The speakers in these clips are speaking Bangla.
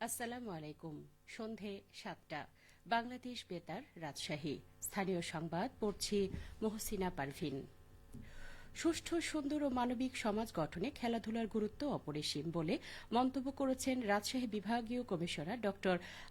আসসালামু আলাইকুম। সন্ধে সাতটা। বাংলাদেশ বেতার রাজশাহী। স্থানীয় সংবাদ পড়ছি মহসিনা পারভিন। সুষ্ঠু, সুন্দর ও মানবিক সমাজ গঠনে খেলাধুলার গুরুত্ব অপরিসীম বলে মন্তব্য করেছেন রাজশাহী বিভাগীয় কমিশনার ড.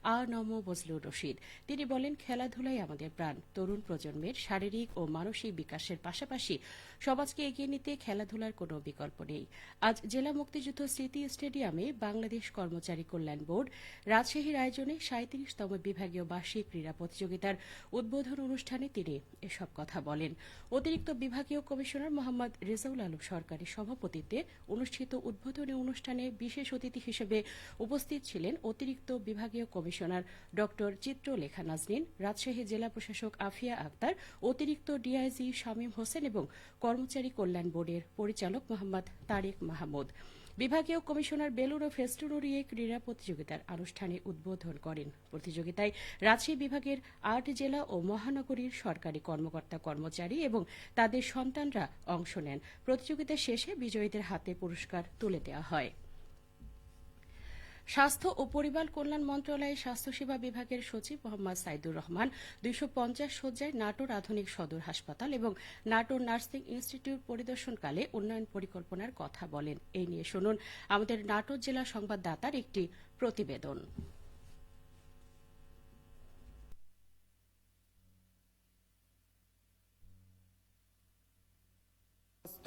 আ নম বজলুর রশিদ। তিনি বলেন, খেলাধুলাই আমাদের প্রাণ। তরুণ প্রজন্মের শারীরিক ও মানসিক বিকাশের পাশাপাশি সমাজকে এগিয়ে নিতে খেলাধুলার কোনো বিকল্প নেই। আজ জেলা মুক্তিযুদ্ধ স্মৃতি স্টেডিয়ামে বাংলাদেশ কর্মচারী কল্যাণ বোর্ড রাজশাহীর আয়োজনে সাঁত্রিশতম বিভাগীয় বার্ষিক ক্রীড়া প্রতিযোগিতার উদ্বোধন অনুষ্ঠানে তিনি এসব কথা বলেন। অতিরিক্ত বিভাগীয় কমিশনার মোহাম্মদ রেজাউল আলম সরকারের সভাপতিত্বে অনুষ্ঠিত উদ্বোধনী অনুষ্ঠানে বিশেষ অতিথি হিসেবে উপস্থিত ছিলেন অতিরিক্ত বিভাগীয় কমিশনার ড চিত্রলেখা নাজনীন, রাজশাহী জেলা প্রশাসক আফিয়া আক্তার, অতিরিক্ত ডিআইজি শামীম হোসেন এবং কর্মচারী কল্যাণ বোর্ডের পরিচালক মোহাম্মদ তারেক মাহমুদ। বিভাগীয় কমিশনার বেলুর ও ফেস্টুন ক্রীড়া প্রতিযোগিতার আনুষ্ঠানে উদ্বোধন করেন। প্রতিযোগিতায় রাজশাহী বিভাগের আট জেলা ও মহানগরীর সরকারি কর্মকর্তা কর্মচারী এবং তাদের সন্তানরা অংশ নেন। প্রতিযোগিতা শেষে বিজয়ীদের হাতে পুরস্কার তুলে দেওয়া হয়। স্বাস্থ্য ও পরিবার কল্যাণ মন্ত্রণালয়ের স্বাস্থ্যসেবা বিভাগের সচিব মোহাম্মদ সাইদুর রহমান, দুইশো পঞ্চাশ শয্যায় নাটোর আধুনিক সদর হাসপাতাল এবং নাটোর নার্সিং ইনস্টিটিউট পরিদর্শনকালে উন্নয়ন পরিকল্পনার কথা বলেন। এই নিয়ে শুনুন আমাদের নাটোর জেলা সংবাদদাতার একটি প্রতিবেদন।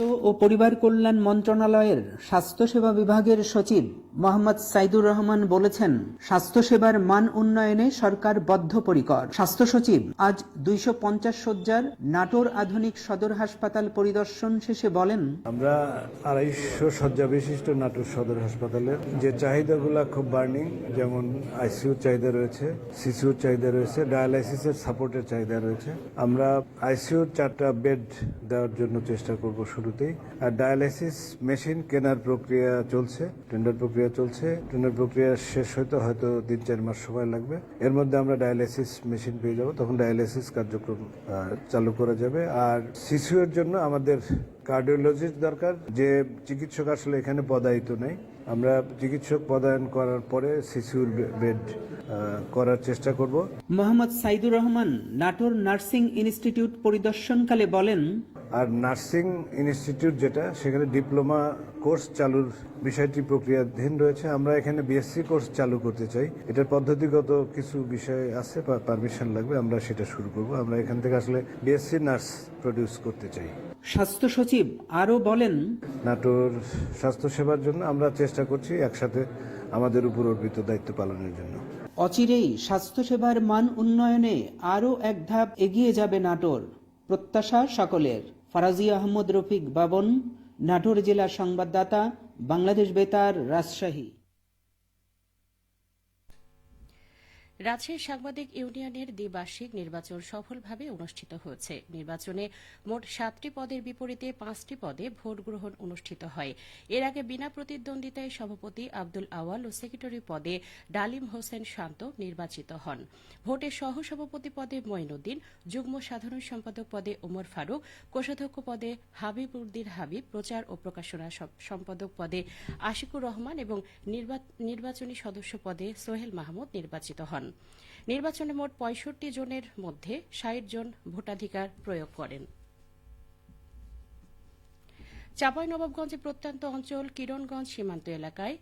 স্বাস্থ্য ও পরিবার কল্যাণ মন্ত্রণালয়ের স্বাস্থ্যসেবা বিভাগের সচিব মোহাম্মদ সাইদুর রহমান বলেছেন, স্বাস্থ্যসেবার মান উন্নয়নে সরকার বদ্ধপরিকর। স্বাস্থ্য সচিব, আজ দুইশো পঞ্চাশ শয্যার নাটোর আধুনিক সদর হাসপাতাল পরিদর্শন শেষে বলেন, আমরা আড়াইশো শয্যা বিশিষ্ট নাটোর সদর হাসপাতালের যে চাহিদাগুলো খুব বার্নিং, যেমন আইসিইউর চাহিদা রয়েছে সিসিউর চাহিদা রয়েছে, ডায়ালাইসিসের সাপোর্টের চাহিদা রয়েছে। আমরা আইসিইউর চারটা বেড দেওয়ার জন্য চেষ্টা করব শুরুতেই। আর ডায়ালাইসিস মেশিন কেনার প্রক্রিয়া চলছে, টেন্ডার প্রক্রিয়া চলছে টেন্ডার প্রক্রিয়া শেষ হয়তো হয়তো তিন, চার মাস সময় লাগবে। এর মধ্যে আমরা ডায়ালাইসিস মেশিন পেয়ে যাব, তখন ডায়ালাইসিস কার্যক্রম চালু করা যাবে। আর শিশুর জন্য আমাদের কার্ডিওলজিস্ট দরকার, যে চিকিৎসক আসলে এখানে পদায়িত নেই। আমরা চিকিৎসক পদায়ন করার পরে শিশুর বেড করার চেষ্টা করব। মোহাম্মদ সাইদুর রহমান, নাটোর নার্সিং ইনস্টিটিউট পরিদর্শনকালে বলেন আর নার্সিং ইনস্টিটিউট যেটা সেখানে ডিপ্লোমা কোর্স চালুর বিষয়টি প্রক্রিয়াধীন রয়েছে। আমরা এখানে বিএসসি কোর্স চালু করতে চাই। এটার পদ্ধতিগত কিছু বিষয় আছে পারমিশন লাগবে আমরা সেটা শুরু করব। আমরা এখান থেকে আসলে বিএসসি নার্স প্রডিউস করতে চাই। স্বাস্থ্য সচিব আরও বলেন নাটোর স্বাস্থ্যসেবার জন্য আমরা চেষ্টা করছি একসাথে আমাদের উপর অর্পিত দায়িত্ব পালনের জন্য। অচিরেই স্বাস্থ্যসেবার মান উন্নয়নে আরও এক ধাপ এগিয়ে যাবে নাটোর। প্রত্যাশা সকলের। ফারাজি আহমদ রফিক বাবন নাটোর জেলা সংবাদদাতা বাংলাদেশ বেতার রাজশাহী। রাজশাহী সাংবাদিক ইউনিয়নের দ্বিবার্ষিক নির্বাচন সফলভাবে অনুষ্ঠিত হয়েছে। নির্বাচনে মোট সাতটি পদের বিপরীতে পাঁচটি পদে ভোট গ্রহণ অনুষ্ঠিত হয়। এর আগে বিনা প্রতিদ্বন্দ্বিতায় সভাপতি আব্দুল আওয়াল ও সেক্রেটারি পদে ডালিম হোসেন শান্ত নির্বাচিত হন। ভোটে সহসভাপতি পদে মঈনুদ্দিন, যুগ্ম সাধারণ সম্পাদক পদে ওমর ফারুক, কোষাধ্যক্ষ পদে হাবিব উদ্দিন হাবিব, প্রচার ও প্রকাশনা সম্পাদক পদে আশিকুর রহমান এবং নির্বা- নির্বাচনী সদস্য পদে সোহেল মাহমুদ নির্বাচিত হন। নির্বাচনে মোট পঁয়ষট্টি জনের মধ্যে ষাট জন ভোটাধিকার প্রয়োগ করেন। চাঁপাইনবাবগঞ্জে প্রত্যন্ত অঞ্চল, কিরণগঞ্জ সীমান্ত এলাকায়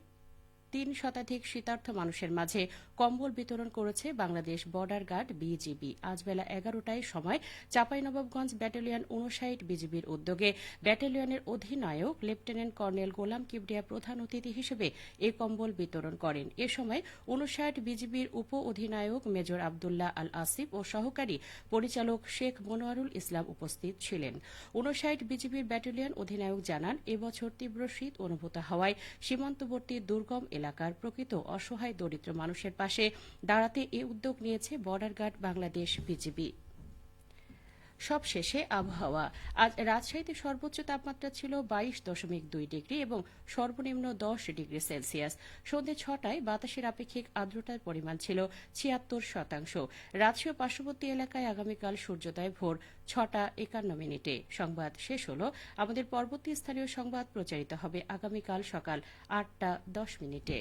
তিন শতাধিক শীতার্থ মানুষের মাঝে কম্বল বিতরণ করেছে বাংলাদেশ বর্ডার গার্ড বিজিবি। আজ বেলা এগারোটায় সময় চাঁপাইনবাবগঞ্জ ব্যাটালিয়ন উনষাট বিজিবির উদ্যোগে ব্যাটালিয়নের অধিনায়ক লেফটেন্যান্ট কর্নেল গোলাম কিবরিয়া প্রধান অতিথি হিসেবে এ কম্বল বিতরণ করেন। এ সময় উনষাট বিজিবির উপ অধিনায়ক মেজর আবদুল্লাহ আল আসিফ ও সহকারী পরিচালক শেখ মনোয়ারুল ইসলাম উপস্থিত ছিলেন। উনষাট বিজিবির ব্যাটালিয়ন অধিনায়ক জানান এবছর তীব্র শীত অনুভূত হওয়ায় সীমান্তবর্তী দুর্গম এলাকার প্রকৃত অসহায় দরিদ্র মানুষের পাশে দাঁড়াতে এ উদ্যোগ নিয়েছে বর্ডার গার্ড বাংলাদেশ বিজিবি। সবশেষে আবহাওয়া। আজ রাজশাহীতে সর্বোচ্চ তাপমাত্রা ছিল বাইশ দশমিক দুই ডিগ্রি এবং সর্বনিম্ন দশ ডিগ্রি সেলসিয়াস। সন্ধ্যে ছটায় বাতাসের আপেক্ষিক আর্দ্রতার পরিমাণ ছিল ছিয়াত্তর শতাংশ। রাজশাহী পার্শ্ববর্তী এলাকায় আগামীকাল সূর্যোদয় ভোর ছটা একান্ন মিনিটে। সংবাদ শেষ হল। আমাদের পরবর্তী স্থানীয় সংবাদ প্রচারিত হবে আগামীকাল সকাল আটটা দশ মিনিটে।